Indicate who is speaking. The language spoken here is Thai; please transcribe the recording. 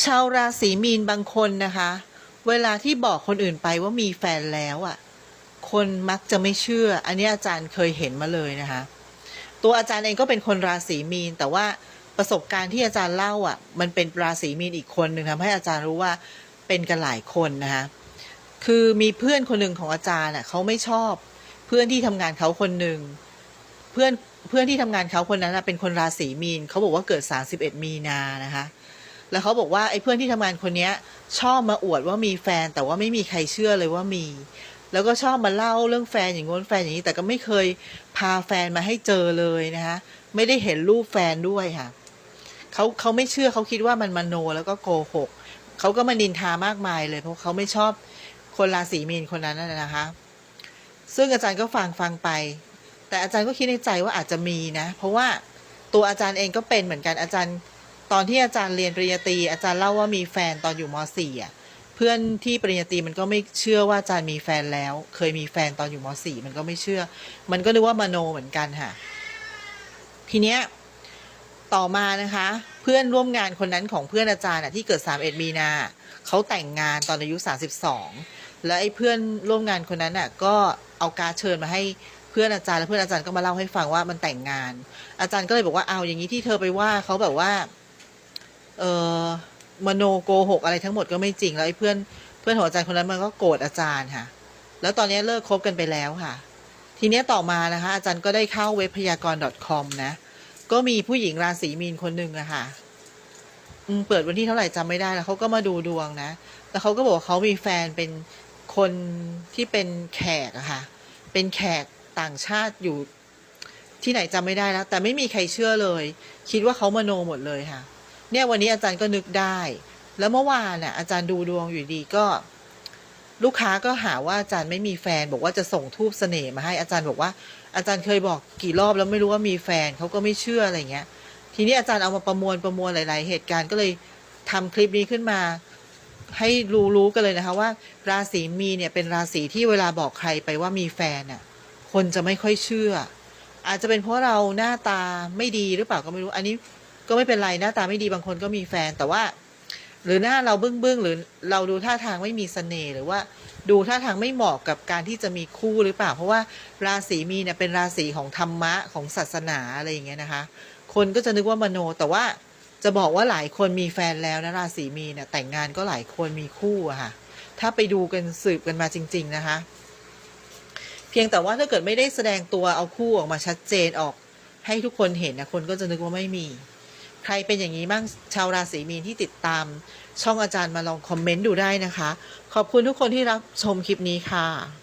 Speaker 1: ชาวราศีมีนบางคนนะคะ เวลาที่บอกคนอื่นไปว่ามีแฟนแล้วอะ่ะ คนมักจะไม่เชื่อ อันนี้อาจารย์เคยเห็นมาเลยนะคะ ตัวอาจารย์เองก็เป็นคนราศีมีน แต่ว่าประสบการณ์ที่อาจารย์เล่าอะ่ะ มันเป็นราศีมีนอีกคนหนึ่งทำให้อาจารย์รู้ว่าเป็นกันหลายคนนะคะคือมีเพื่อนคนหนึ่งของอาจารย์อะเขาไม่ชอบ เพื่อนที่ทำงานเขาคนหนึ่งเพื่อนเพื่อนที่ทำงานเขาคนนั้นเป็นคนราศีมีนเขาบอกว่าเกิด 31 มีนานะคะ แล้วเขาบอกว่าไอ้เพื่อนที่ทำงานคนเนี้ย ชอบมาอวดว่ามีแฟนแต่ว่าไม่มีใครเชื่อเลยว่ามี แล้วก็ชอบมาเล่าเรื่องแฟนอย่างง้นแฟนอย่างนี้ แต่ก็ไม่เคยพาแฟนมาให้เจอเลยนะคะไม่ได้เห็นรูปแฟนด้วยค่ะเขาเขาไม่เชื่อเขาคิดว่ามันมโนแล้วก็โกหกเขาก็มานินทามากมายเลยเพราะเขาไม่ชอบคนราศีมีนคนนั้นน่ะนะคะ ซึ่งอาจารย์ก็ฟังฟังไป แต่อาจารย์ก็คิดในใจว่าอาจจะมีนะ เพราะว่าตัวอาจารย์เองก็เป็นเหมือนกันอาจารย์ ตอนที่อาจารย์เรียนปริญญาตรีอาจารย์เล่าว่ามีแฟนตอนอยู่ม .4 อะเพื่อนที่ปริญญาตรีมันก็ไม่เชื่อว่าอาจารย์มีแฟนแล้ว เคยมีแฟนตอนอยู่ม .4 มันก็ไม่เชื่อ มันก็นึกว่ามโนเหมือนกันค่ะ ทีเนี้ยต่อมานะคะ เพื่อนร่วมงานคนนั้นของเพื่อนอาจารย์อะที่เกิด 31 มีนาเขาแต่งงานตอนอายุ 32 แล้วไอ้เพื่อนร่วมงานคนนั้นอะก็เอาการเชิญมาให้เพื่อนอาจารย์แล้วเพื่อนอาจารย์ก็มาเล่าให้ฟังว่ามันแต่งงาน อาจารย์ก็เลยบอกว่าเอาอย่างนี้ที่เธอไปว่าเขาแบบว่า เออมโนโกหกอะไรทั้งหมดก็ไม่จริง แล้วไอ้เพื่อนเพื่อนของอาจารย์คนนั้นมันก็โกรธอาจารย์ค่ะ แล้วตอนนี้เลิกคบกันไปแล้วค่ะ ทีเนี้ยต่อมานะคะ อาจารย์ก็ได้เข้าเว็บพยากรณ์ .com นะ ก็มีผู้หญิงราศีมีนคนหนึ่งอะค่ะเปิดวันที่เท่าไหร่จำไม่ได้แล้วเขาก็มาดูดวงนะ แล้วเขาก็บอกเขามีแฟนเป็นคนที่เป็นแขกอะค่ะ เป็นแขกต่างชาติอยู่ที่ไหนจำไม่ได้แล้ว แต่ไม่มีใครเชื่อเลย คิดว่าเขามโนหมดเลยค่ะ เนี่ยวันนี้อาจารย์ก็นึกได้ แล้วเมื่อวานน่ะอาจารย์ดูดวงอยู่ดีก็ ลูกค้าก็หาว่าอาจารย์ไม่มีแฟน บอกว่าจะส่งทูบเสน่ห์มาให้อาจารย์บอกว่า อาจารย์เคยบอกกี่รอบแล้วไม่รู้ว่ามีแฟนเขาก็ไม่เชื่ออะไรเงี้ย ทีนี้อาจารย์เอามาประมวลประมวลหลาย ๆ เหตุการณ์ก็เลยทำคลิปนี้ขึ้นมา ให้รู้รู้กันเลยนะคะว่า ราศีมีเนี่ยเป็นราศีที่เวลาบอกใครไปว่ามีแฟนน่ะ คนจะไม่ค่อยเชื่อ อาจจะเป็นเพราะเราหน้าตาไม่ดีหรือเปล่าก็ไม่รู้อันนี้ ก็ไม่เป็นไรหน้าตาไม่ดีบางคนก็มีแฟนแต่ว่า หรือหน้าเราบึ้งบึ้งหรือเราดูท่าทางไม่มีเสน่ห์หรือว่าดูท่าทางไม่เหมาะกับการที่จะมีคู่หรือเปล่า เพราะว่าราศีมีเนี่ยเป็นราศีของธรรมะของศาสนาอะไรอย่างเงี้ยนะคะ คนก็จะนึกว่ามโนแต่ว่าจะบอกว่าหลายคนมีแฟนแล้วนะราศีมีเนี่ยแต่งงานก็หลายคนมีคู่อะค่ะ ถ้าไปดูกันสืบกันมาจริง ๆนะคะ เพียงแต่ว่าถ้าเกิดไม่ได้แสดงตัวเอาคู่ออกมาชัดเจนออก ให้ทุกคนเห็นนะคนก็จะนึกว่าไม่มี ใครเป็นอย่างนี้บ้างชาวราศีมีนที่ติดตาม ช่องอาจารย์มาลองคอมเมนต์ดูได้นะคะ ขอบคุณทุกคนที่รับชมคลิปนี้ค่ะ